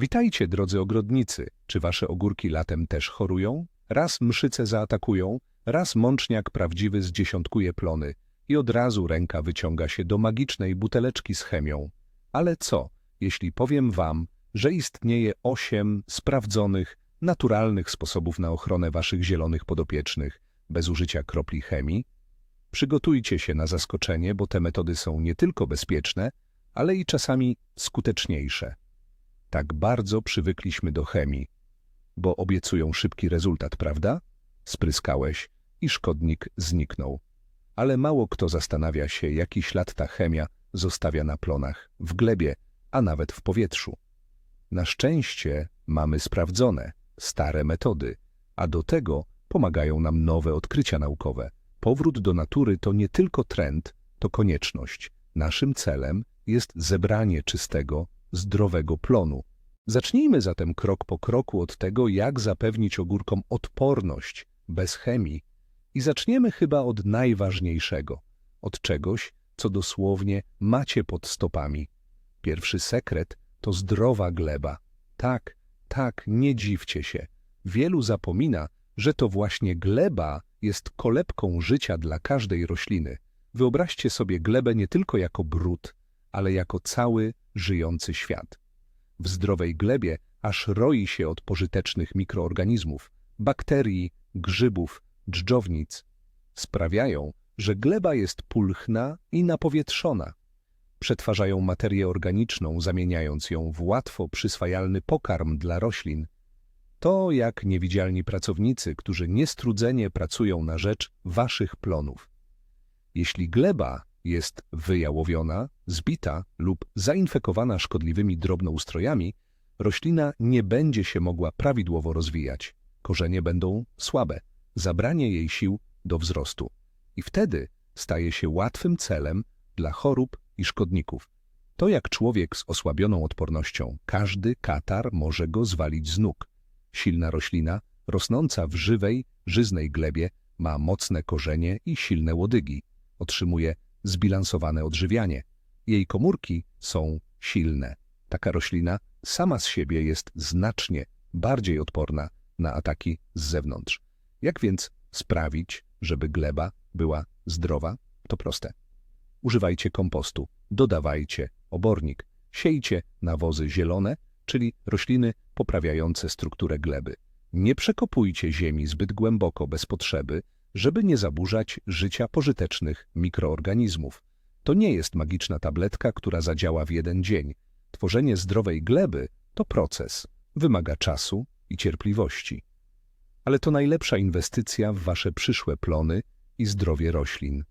Witajcie, drodzy ogrodnicy. Czy wasze ogórki latem też chorują? Raz mszyce zaatakują, raz mączniak prawdziwy zdziesiątkuje plony i od razu ręka wyciąga się do magicznej buteleczki z chemią. Ale co, jeśli powiem wam, że istnieje osiem sprawdzonych, naturalnych sposobów na ochronę waszych zielonych podopiecznych bez użycia kropli chemii? Przygotujcie się na zaskoczenie, bo te metody są nie tylko bezpieczne, ale i czasami skuteczniejsze. Tak bardzo przywykliśmy do chemii, bo obiecują szybki rezultat, prawda? Spryskałeś i szkodnik zniknął. Ale mało kto zastanawia się, jaki ślad ta chemia zostawia na plonach, w glebie, a nawet w powietrzu. Na szczęście mamy sprawdzone, stare metody, a do tego pomagają nam nowe odkrycia naukowe. Powrót do natury to nie tylko trend, to konieczność. Naszym celem jest zebranie czystego, zdrowego plonu. Zacznijmy zatem krok po kroku od tego, jak zapewnić ogórkom odporność bez chemii i zaczniemy chyba od najważniejszego, od czegoś, co dosłownie macie pod stopami. Pierwszy sekret to zdrowa gleba. Tak, tak, nie dziwcie się. Wielu zapomina, że to właśnie gleba jest kolebką życia dla każdej rośliny. Wyobraźcie sobie glebę nie tylko jako brud, ale jako cały żyjący świat. W zdrowej glebie aż roi się od pożytecznych mikroorganizmów, bakterii, grzybów, dżdżownic. Sprawiają, że gleba jest pulchna i napowietrzona. Przetwarzają materię organiczną, zamieniając ją w łatwo przyswajalny pokarm dla roślin. To jak niewidzialni pracownicy, którzy niestrudzenie pracują na rzecz waszych plonów. Jeśli gleba jest wyjałowiona, zbita lub zainfekowana szkodliwymi drobnoustrojami, roślina nie będzie się mogła prawidłowo rozwijać. Korzenie będą słabe, zabranie jej sił do wzrostu. I wtedy staje się łatwym celem dla chorób i szkodników. To jak człowiek z osłabioną odpornością, każdy katar może go zwalić z nóg. Silna roślina, rosnąca w żywej, żyznej glebie, ma mocne korzenie i silne łodygi. Otrzymuje zbilansowane odżywianie. Jej komórki są silne. Taka roślina sama z siebie jest znacznie bardziej odporna na ataki z zewnątrz. Jak więc sprawić, żeby gleba była zdrowa? To proste. Używajcie kompostu, dodawajcie obornik, siejcie nawozy zielone, czyli rośliny poprawiające strukturę gleby. Nie przekopujcie ziemi zbyt głęboko bez potrzeby, żeby nie zaburzać życia pożytecznych mikroorganizmów. To nie jest magiczna tabletka, która zadziała w jeden dzień. Tworzenie zdrowej gleby to proces. Wymaga czasu i cierpliwości. Ale to najlepsza inwestycja w wasze przyszłe plony i zdrowie roślin.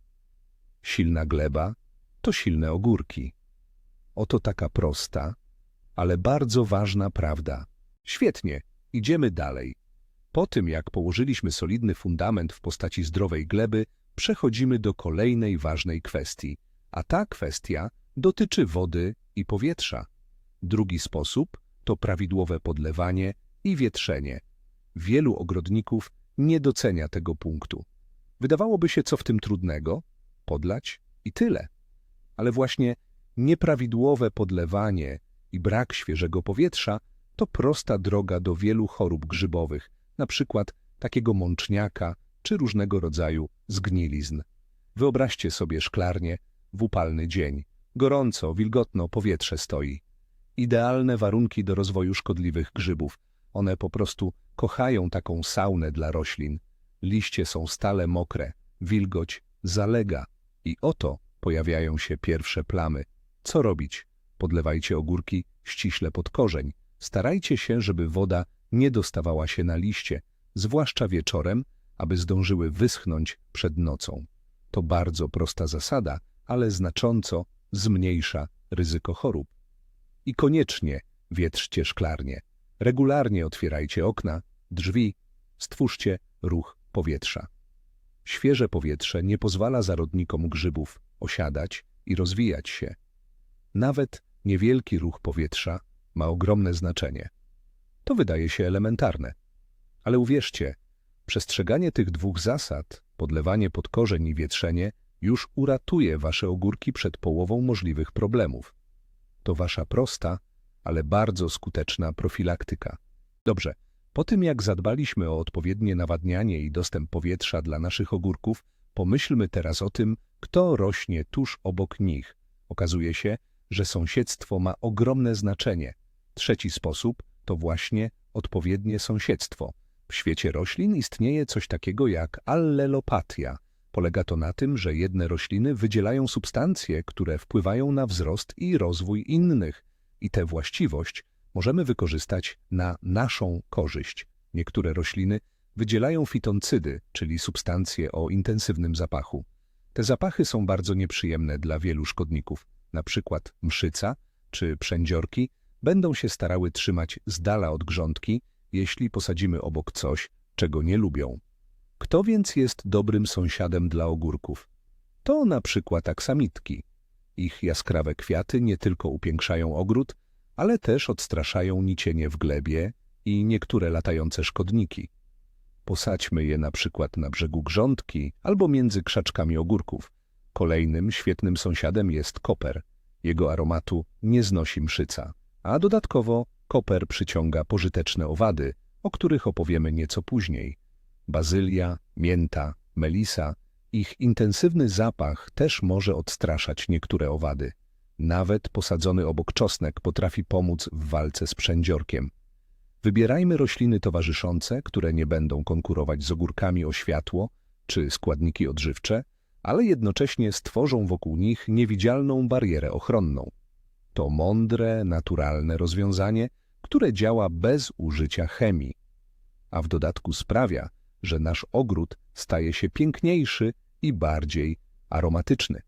Silna gleba to silne ogórki. Oto taka prosta, ale bardzo ważna prawda. Świetnie, idziemy dalej. Po tym, jak położyliśmy solidny fundament w postaci zdrowej gleby, przechodzimy do kolejnej ważnej kwestii, a ta kwestia dotyczy wody i powietrza. Drugi sposób to prawidłowe podlewanie i wietrzenie. Wielu ogrodników nie docenia tego punktu. Wydawałoby się, co w tym trudnego? Podlać i tyle. Ale właśnie nieprawidłowe podlewanie i brak świeżego powietrza to prosta droga do wielu chorób grzybowych, na przykład takiego mączniaka czy różnego rodzaju zgnilizn. Wyobraźcie sobie szklarnię w upalny dzień. Gorąco, wilgotno powietrze stoi. Idealne warunki do rozwoju szkodliwych grzybów. One po prostu kochają taką saunę dla roślin. Liście są stale mokre, wilgoć zalega i oto pojawiają się pierwsze plamy. Co robić? Podlewajcie ogórki ściśle pod korzeń. Starajcie się, żeby woda nie dostawała się na liście, zwłaszcza wieczorem, aby zdążyły wyschnąć przed nocą. To bardzo prosta zasada, ale znacząco zmniejsza ryzyko chorób. I koniecznie wietrzcie szklarnie. Regularnie otwierajcie okna, drzwi, stwórzcie ruch powietrza. Świeże powietrze nie pozwala zarodnikom grzybów osiadać i rozwijać się. Nawet niewielki ruch powietrza ma ogromne znaczenie. To wydaje się elementarne. Ale uwierzcie, przestrzeganie tych dwóch zasad, podlewanie pod korzeń i wietrzenie, już uratuje wasze ogórki przed połową możliwych problemów. To wasza prosta, ale bardzo skuteczna profilaktyka. Dobrze, po tym jak zadbaliśmy o odpowiednie nawadnianie i dostęp powietrza dla naszych ogórków, pomyślmy teraz o tym, kto rośnie tuż obok nich. Okazuje się, że sąsiedztwo ma ogromne znaczenie. Trzeci sposób to właśnie odpowiednie sąsiedztwo. W świecie roślin istnieje coś takiego jak allelopatia. Polega to na tym, że jedne rośliny wydzielają substancje, które wpływają na wzrost i rozwój innych. I tę właściwość możemy wykorzystać na naszą korzyść. Niektóre rośliny wydzielają fitoncydy, czyli substancje o intensywnym zapachu. Te zapachy są bardzo nieprzyjemne dla wielu szkodników. Na przykład mszyca czy przędziorki będą się starały trzymać z dala od grządki, jeśli posadzimy obok coś, czego nie lubią. Kto więc jest dobrym sąsiadem dla ogórków? To na przykład aksamitki. Ich jaskrawe kwiaty nie tylko upiększają ogród, ale też odstraszają nicienie w glebie i niektóre latające szkodniki. Posadźmy je na przykład na brzegu grządki albo między krzaczkami ogórków. Kolejnym świetnym sąsiadem jest koper. Jego aromatu nie znosi mszyca, a dodatkowo koper przyciąga pożyteczne owady, o których opowiemy nieco później. Bazylia, mięta, melisa, ich intensywny zapach też może odstraszać niektóre owady. Nawet posadzony obok czosnek potrafi pomóc w walce z przędziorkiem. Wybierajmy rośliny towarzyszące, które nie będą konkurować z ogórkami o światło czy składniki odżywcze, ale jednocześnie stworzą wokół nich niewidzialną barierę ochronną. To mądre, naturalne rozwiązanie, które działa bez użycia chemii, a w dodatku sprawia, że nasz ogród staje się piękniejszy i bardziej aromatyczny.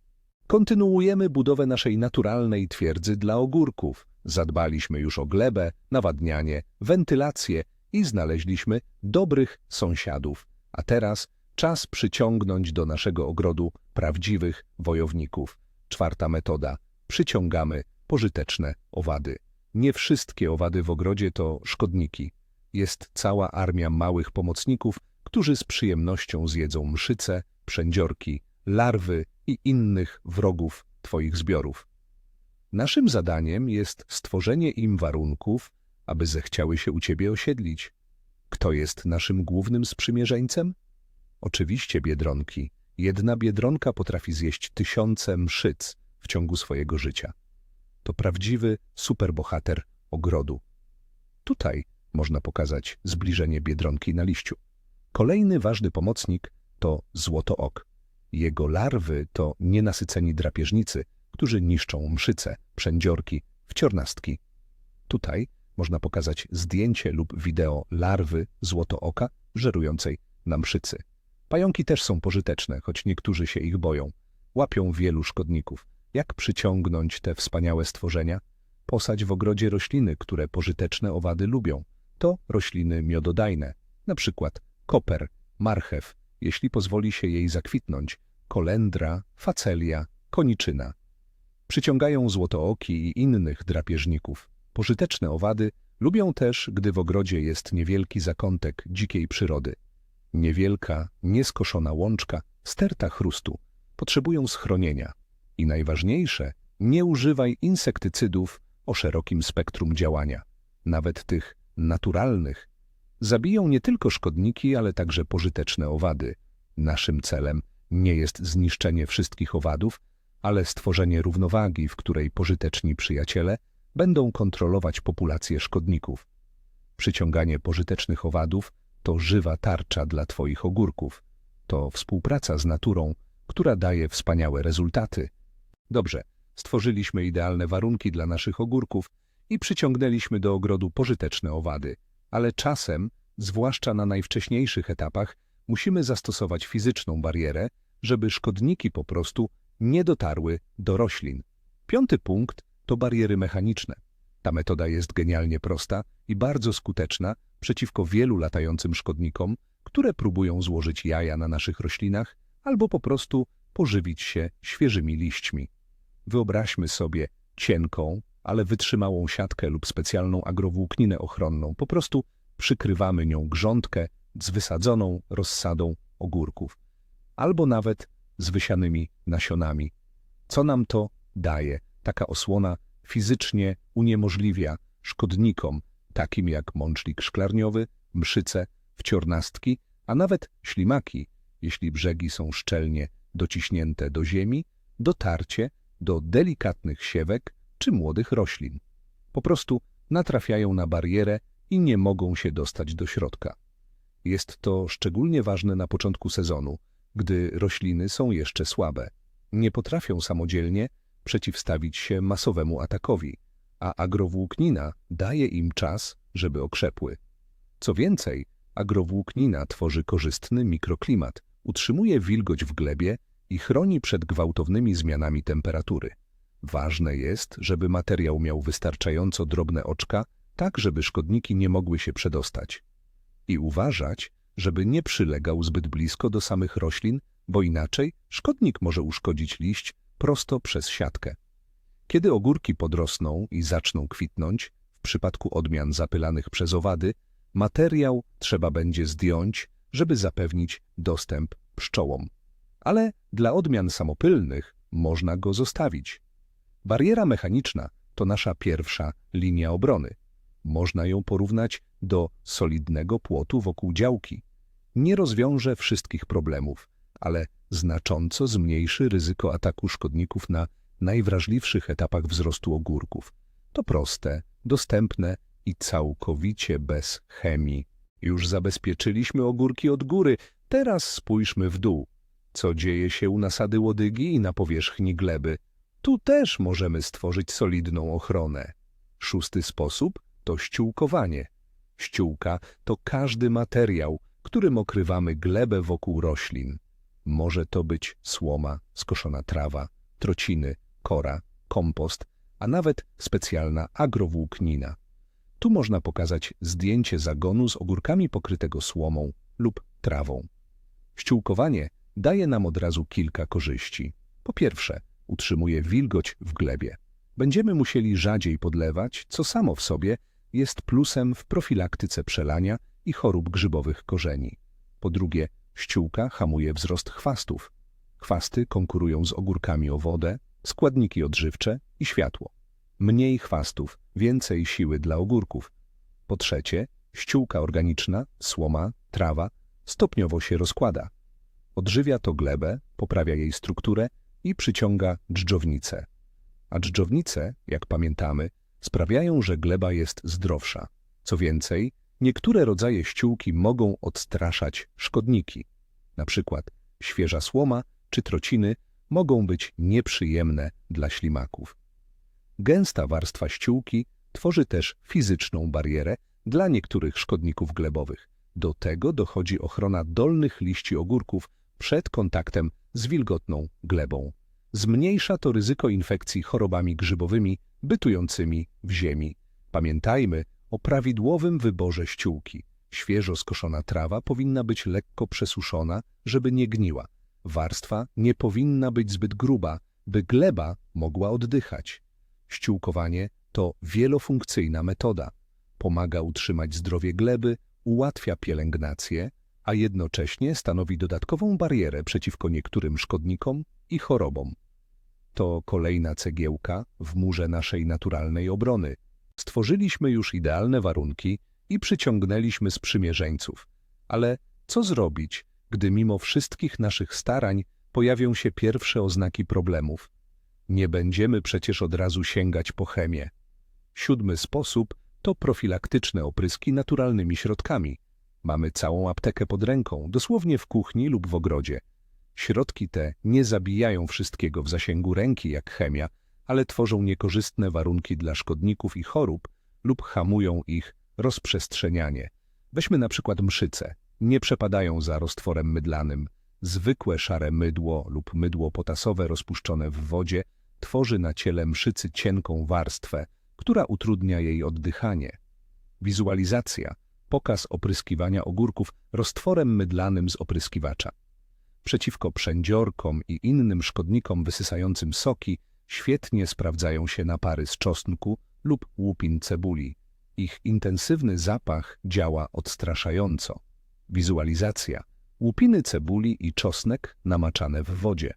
Kontynuujemy budowę naszej naturalnej twierdzy dla ogórków. Zadbaliśmy już o glebę, nawadnianie, wentylację i znaleźliśmy dobrych sąsiadów. A teraz czas przyciągnąć do naszego ogrodu prawdziwych wojowników. Czwarta metoda. Przyciągamy pożyteczne owady. Nie wszystkie owady w ogrodzie to szkodniki. Jest cała armia małych pomocników, którzy z przyjemnością zjedzą mszyce, przędziorki, larwy i innych wrogów Twoich zbiorów. Naszym zadaniem jest stworzenie im warunków, aby zechciały się u Ciebie osiedlić. Kto jest naszym głównym sprzymierzeńcem? Oczywiście biedronki. Jedna biedronka potrafi zjeść tysiące mszyc w ciągu swojego życia. To prawdziwy superbohater ogrodu. Tutaj można pokazać zbliżenie biedronki na liściu. Kolejny ważny pomocnik to złotook. Jego larwy to nienasyceni drapieżnicy, którzy niszczą mszyce, przędziorki, wciornastki. Tutaj można pokazać zdjęcie lub wideo larwy złotooka żerującej na mszycy. Pająki też są pożyteczne, choć niektórzy się ich boją. Łapią wielu szkodników. Jak przyciągnąć te wspaniałe stworzenia? Posadź w ogrodzie rośliny, które pożyteczne owady lubią. To rośliny miododajne, na przykład koper, marchew, jeśli pozwoli się jej zakwitnąć, kolendra, facelia, koniczyna. Przyciągają złotooki i innych drapieżników. Pożyteczne owady lubią też, gdy w ogrodzie jest niewielki zakątek dzikiej przyrody. Niewielka, nieskoszona łączka, sterta chrustu potrzebują schronienia. I najważniejsze, nie używaj insektycydów o szerokim spektrum działania, nawet tych naturalnych. Zabiją nie tylko szkodniki, ale także pożyteczne owady. Naszym celem nie jest zniszczenie wszystkich owadów, ale stworzenie równowagi, w której pożyteczni przyjaciele będą kontrolować populację szkodników. Przyciąganie pożytecznych owadów to żywa tarcza dla Twoich ogórków. To współpraca z naturą, która daje wspaniałe rezultaty. Dobrze, stworzyliśmy idealne warunki dla naszych ogórków i przyciągnęliśmy do ogrodu pożyteczne owady, ale czasem, zwłaszcza na najwcześniejszych etapach, musimy zastosować fizyczną barierę, żeby szkodniki po prostu nie dotarły do roślin. Piąty punkt to bariery mechaniczne. Ta metoda jest genialnie prosta i bardzo skuteczna przeciwko wielu latającym szkodnikom, które próbują złożyć jaja na naszych roślinach albo po prostu pożywić się świeżymi liśćmi. Wyobraźmy sobie cienką, ale wytrzymałą siatkę lub specjalną agrowłókninę ochronną. Po prostu przykrywamy nią grządkę z wysadzoną rozsadą ogórków, albo nawet z wysianymi nasionami. Co nam to daje? Taka osłona fizycznie uniemożliwia szkodnikom, takim jak mączlik szklarniowy, mszyce, wciornastki, a nawet ślimaki, jeśli brzegi są szczelnie dociśnięte do ziemi, dotarcie do delikatnych siewek czy młodych roślin. Po prostu natrafiają na barierę i nie mogą się dostać do środka. Jest to szczególnie ważne na początku sezonu, gdy rośliny są jeszcze słabe. Nie potrafią samodzielnie przeciwstawić się masowemu atakowi, a agrowłóknina daje im czas, żeby okrzepły. Co więcej, agrowłóknina tworzy korzystny mikroklimat, utrzymuje wilgoć w glebie i chroni przed gwałtownymi zmianami temperatury. Ważne jest, żeby materiał miał wystarczająco drobne oczka, tak żeby szkodniki nie mogły się przedostać. I uważać, żeby nie przylegał zbyt blisko do samych roślin, bo inaczej szkodnik może uszkodzić liść prosto przez siatkę. Kiedy ogórki podrosną i zaczną kwitnąć, w przypadku odmian zapylanych przez owady, materiał trzeba będzie zdjąć, żeby zapewnić dostęp pszczołom. Ale dla odmian samopylnych można go zostawić. Bariera mechaniczna to nasza pierwsza linia obrony. Można ją porównać do solidnego płotu wokół działki. Nie rozwiąże wszystkich problemów, ale znacząco zmniejszy ryzyko ataku szkodników na najwrażliwszych etapach wzrostu ogórków. To proste, dostępne i całkowicie bez chemii. Już zabezpieczyliśmy ogórki od góry, teraz spójrzmy w dół. Co dzieje się u nasady łodygi i na powierzchni gleby? Tu też możemy stworzyć solidną ochronę. Szósty sposób to ściółkowanie. Ściółka to każdy materiał, którym okrywamy glebę wokół roślin. Może to być słoma, skoszona trawa, trociny, kora, kompost, a nawet specjalna agrowłóknina. Tu można pokazać zdjęcie zagonu z ogórkami pokrytego słomą lub trawą. Ściółkowanie daje nam od razu kilka korzyści. Po pierwsze, utrzymuje wilgoć w glebie. Będziemy musieli rzadziej podlewać, co samo w sobie jest plusem w profilaktyce przelania i chorób grzybowych korzeni. Po drugie, ściółka hamuje wzrost chwastów. Chwasty konkurują z ogórkami o wodę, składniki odżywcze i światło. Mniej chwastów, więcej siły dla ogórków. Po trzecie, ściółka organiczna, słoma, trawa stopniowo się rozkłada. Odżywia to glebę, poprawia jej strukturę i przyciąga dżdżownice. A dżdżownice, jak pamiętamy, sprawiają, że gleba jest zdrowsza. Co więcej, niektóre rodzaje ściółki mogą odstraszać szkodniki. Na przykład świeża słoma czy trociny mogą być nieprzyjemne dla ślimaków. Gęsta warstwa ściółki tworzy też fizyczną barierę dla niektórych szkodników glebowych. Do tego dochodzi ochrona dolnych liści ogórków przed kontaktem z wilgotną glebą. Zmniejsza to ryzyko infekcji chorobami grzybowymi bytującymi w ziemi. Pamiętajmy o prawidłowym wyborze ściółki. Świeżo skoszona trawa powinna być lekko przesuszona, żeby nie gniła. Warstwa nie powinna być zbyt gruba, by gleba mogła oddychać. Ściółkowanie to wielofunkcyjna metoda. Pomaga utrzymać zdrowie gleby, ułatwia pielęgnację, a jednocześnie stanowi dodatkową barierę przeciwko niektórym szkodnikom i chorobom. To kolejna cegiełka w murze naszej naturalnej obrony. Stworzyliśmy już idealne warunki i przyciągnęliśmy sprzymierzeńców. Ale co zrobić, gdy mimo wszystkich naszych starań pojawią się pierwsze oznaki problemów? Nie będziemy przecież od razu sięgać po chemię. Siódmy sposób to profilaktyczne opryski naturalnymi środkami. Mamy całą aptekę pod ręką, dosłownie w kuchni lub w ogrodzie. Środki te nie zabijają wszystkiego w zasięgu ręki jak chemia, ale tworzą niekorzystne warunki dla szkodników i chorób lub hamują ich rozprzestrzenianie. Weźmy na przykład mszyce. Nie przepadają za roztworem mydlanym. Zwykłe szare mydło lub mydło potasowe rozpuszczone w wodzie tworzy na ciele mszycy cienką warstwę, która utrudnia jej oddychanie. Wizualizacja – pokaz opryskiwania ogórków roztworem mydlanym z opryskiwacza. Przeciwko przędziorkom i innym szkodnikom wysysającym soki świetnie sprawdzają się napary z czosnku lub łupin cebuli. Ich intensywny zapach działa odstraszająco. Wizualizacja. Łupiny cebuli i czosnek namaczane w wodzie.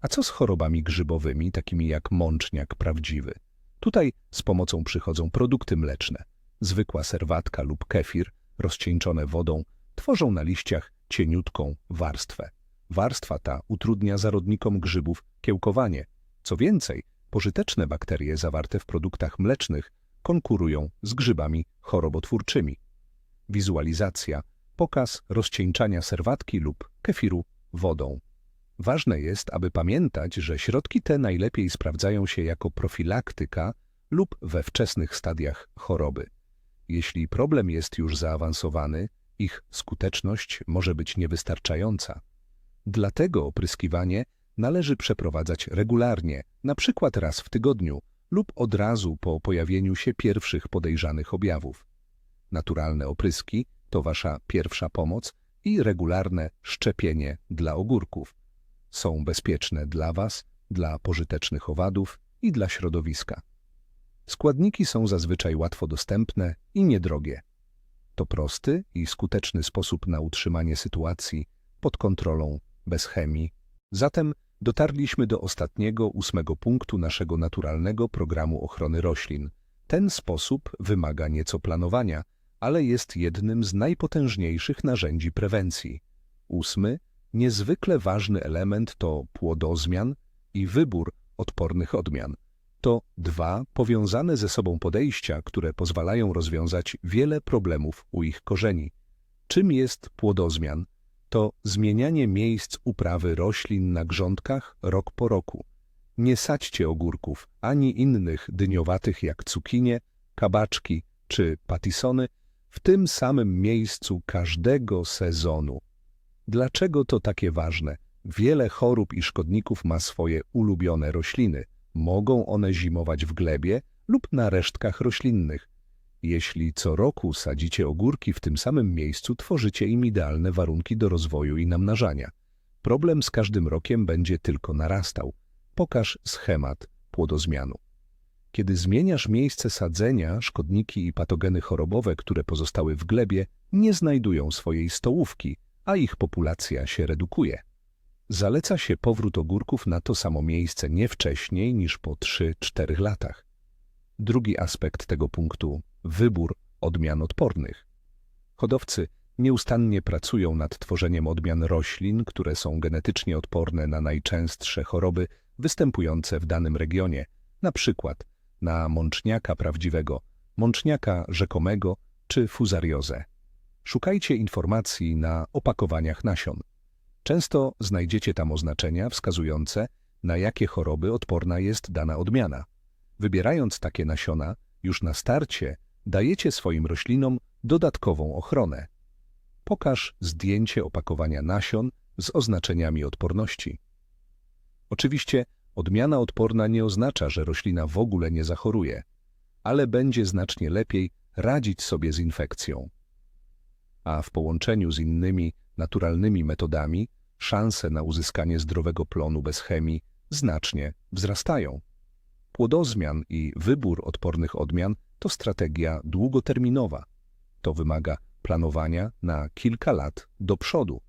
A co z chorobami grzybowymi, takimi jak mączniak prawdziwy? Tutaj z pomocą przychodzą produkty mleczne. Zwykła serwatka lub kefir, rozcieńczone wodą, tworzą na liściach cieniutką warstwę. Warstwa ta utrudnia zarodnikom grzybów kiełkowanie. Co więcej, pożyteczne bakterie zawarte w produktach mlecznych konkurują z grzybami chorobotwórczymi. Wizualizacja, pokaz rozcieńczania serwatki lub kefiru wodą. Ważne jest, aby pamiętać, że środki te najlepiej sprawdzają się jako profilaktyka lub we wczesnych stadiach choroby. Jeśli problem jest już zaawansowany, ich skuteczność może być niewystarczająca. Dlatego opryskiwanie należy przeprowadzać regularnie, na przykład raz w tygodniu lub od razu po pojawieniu się pierwszych podejrzanych objawów. Naturalne opryski to wasza pierwsza pomoc i regularne szczepienie dla ogórków. Są bezpieczne dla was, dla pożytecznych owadów i dla środowiska. Składniki są zazwyczaj łatwo dostępne i niedrogie. To prosty i skuteczny sposób na utrzymanie sytuacji pod kontrolą, bez chemii. Zatem dotarliśmy do ostatniego, ósmego punktu naszego naturalnego programu ochrony roślin. Ten sposób wymaga nieco planowania, ale jest jednym z najpotężniejszych narzędzi prewencji. Ósmy, niezwykle ważny element to płodozmian i wybór odpornych odmian. To dwa powiązane ze sobą podejścia, które pozwalają rozwiązać wiele problemów u ich korzeni. Czym jest płodozmian? To zmienianie miejsc uprawy roślin na grządkach rok po roku. Nie sadźcie ogórków ani innych dyniowatych jak cukinie, kabaczki czy patisony w tym samym miejscu każdego sezonu. Dlaczego to takie ważne? Wiele chorób i szkodników ma swoje ulubione rośliny. Mogą one zimować w glebie lub na resztkach roślinnych. Jeśli co roku sadzicie ogórki w tym samym miejscu, tworzycie im idealne warunki do rozwoju i namnażania. Problem z każdym rokiem będzie tylko narastał. Pokaż schemat płodozmianu. Kiedy zmieniasz miejsce sadzenia, szkodniki i patogeny chorobowe, które pozostały w glebie, nie znajdują swojej stołówki, a ich populacja się redukuje. Zaleca się powrót ogórków na to samo miejsce nie wcześniej niż po 3-4 latach. Drugi aspekt tego punktu wybór odmian odpornych. Hodowcy nieustannie pracują nad tworzeniem odmian roślin, które są genetycznie odporne na najczęstsze choroby występujące w danym regionie, na przykład na mączniaka prawdziwego, mączniaka rzekomego czy fuzariozę. Szukajcie informacji na opakowaniach nasion. Często znajdziecie tam oznaczenia wskazujące, na jakie choroby odporna jest dana odmiana. Wybierając takie nasiona, już na starcie dajecie swoim roślinom dodatkową ochronę. Pokaż zdjęcie opakowania nasion z oznaczeniami odporności. Oczywiście odmiana odporna nie oznacza, że roślina w ogóle nie zachoruje, ale będzie znacznie lepiej radzić sobie z infekcją. A w połączeniu z innymi naturalnymi metodami szanse na uzyskanie zdrowego plonu bez chemii znacznie wzrastają. Płodozmian i wybór odpornych odmian to strategia długoterminowa. To wymaga planowania na kilka lat do przodu.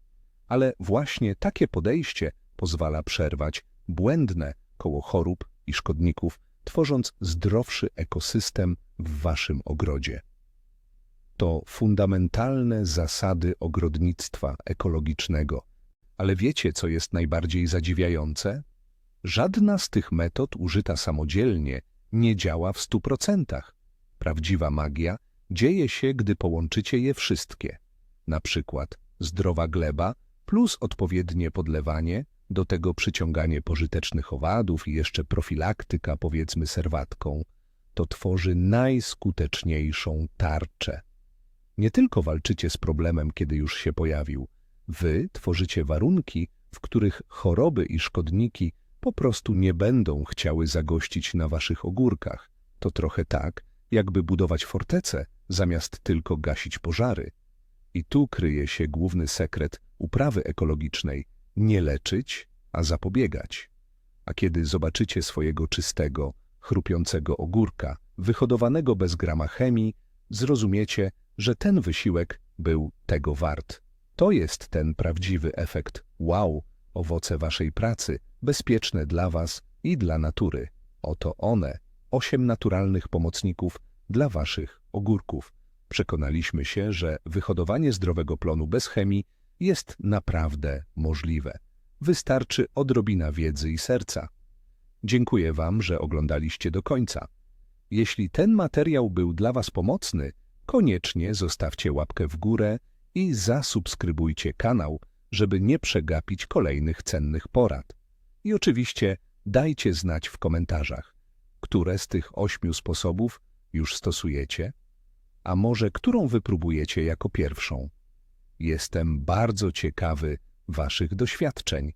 Ale właśnie takie podejście pozwala przerwać błędne koło chorób i szkodników, tworząc zdrowszy ekosystem w waszym ogrodzie. To fundamentalne zasady ogrodnictwa ekologicznego. Ale wiecie, co jest najbardziej zadziwiające? Żadna z tych metod użyta samodzielnie nie działa w stu procentach. Prawdziwa magia dzieje się, gdy połączycie je wszystkie. Na przykład zdrowa gleba plus odpowiednie podlewanie, do tego przyciąganie pożytecznych owadów i jeszcze profilaktyka, powiedzmy serwatką, to tworzy najskuteczniejszą tarczę. Nie tylko walczycie z problemem, kiedy już się pojawił, wy tworzycie warunki, w których choroby i szkodniki po prostu nie będą chciały zagościć na waszych ogórkach. To trochę tak, jakby budować fortecę, zamiast tylko gasić pożary. I tu kryje się główny sekret uprawy ekologicznej – nie leczyć, a zapobiegać. A kiedy zobaczycie swojego czystego, chrupiącego ogórka, wyhodowanego bez grama chemii, zrozumiecie, że ten wysiłek był tego wart. To jest ten prawdziwy efekt wow, owoce waszej pracy, bezpieczne dla was i dla natury. Oto one, 8 naturalnych pomocników dla waszych ogórków. Przekonaliśmy się, że wyhodowanie zdrowego plonu bez chemii jest naprawdę możliwe. Wystarczy odrobina wiedzy i serca. Dziękuję Wam, że oglądaliście do końca. Jeśli ten materiał był dla Was pomocny, koniecznie zostawcie łapkę w górę i zasubskrybujcie kanał, żeby nie przegapić kolejnych cennych porad. I oczywiście dajcie znać w komentarzach, które z tych ośmiu sposobów już stosujecie, a może którą wypróbujecie jako pierwszą. Jestem bardzo ciekawy Waszych doświadczeń.